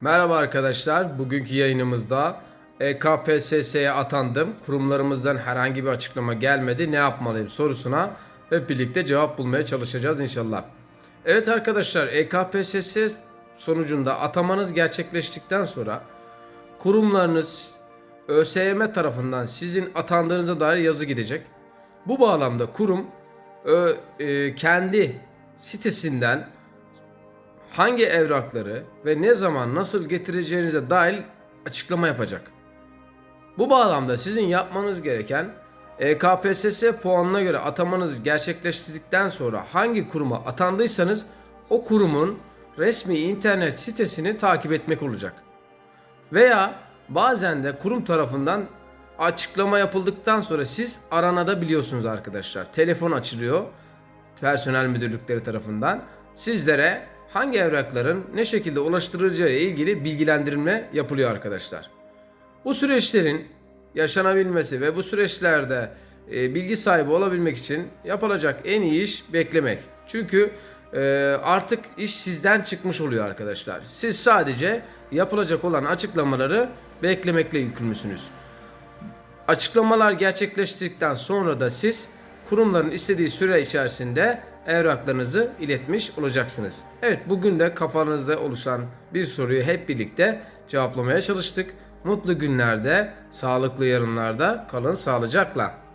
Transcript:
Merhaba arkadaşlar. Bugünkü yayınımızda E KPSS'ye atandım. Kurumlarımızdan herhangi bir açıklama gelmedi. Ne yapmalıyım sorusuna hep birlikte cevap bulmaya çalışacağız inşallah. Evet arkadaşlar E KPSS sonucunda atamanız gerçekleştikten sonra kurumlarınız ÖSYM tarafından sizin atandığınıza dair yazı gidecek. Bu bağlamda kurum e, kendi sitesinden hangi evrakları ve ne zaman nasıl getireceğinize dair açıklama yapacak. Bu bağlamda sizin yapmanız gereken E KPSS puanına göre atamanız gerçekleştirdikten sonra hangi kuruma atandıysanız o kurumun resmi internet sitesini takip etmek olacak. Veya bazen de kurum tarafından açıklama yapıldıktan sonra siz aranabiliyorsunuz arkadaşlar. Telefon açılıyor personel müdürlükleri tarafından sizlere hangi evrakların ne şekilde ulaştırılacağı ile ilgili bilgilendirme yapılıyor arkadaşlar. Bu süreçlerin yaşanabilmesi ve bu süreçlerde e, bilgi sahibi olabilmek için yapılacak en iyi iş beklemek. Çünkü e, artık iş sizden çıkmış oluyor arkadaşlar. Siz sadece yapılacak olan açıklamaları beklemekle yükümlüsünüz. Açıklamalar gerçekleştirdikten sonra da siz kurumların istediği süre içerisinde evraklarınızı iletmiş olacaksınız. Evet bugün de kafanızda oluşan bir soruyu hep birlikte cevaplamaya çalıştık. Mutlu günlerde, sağlıklı yarınlarda kalın sağlıcakla.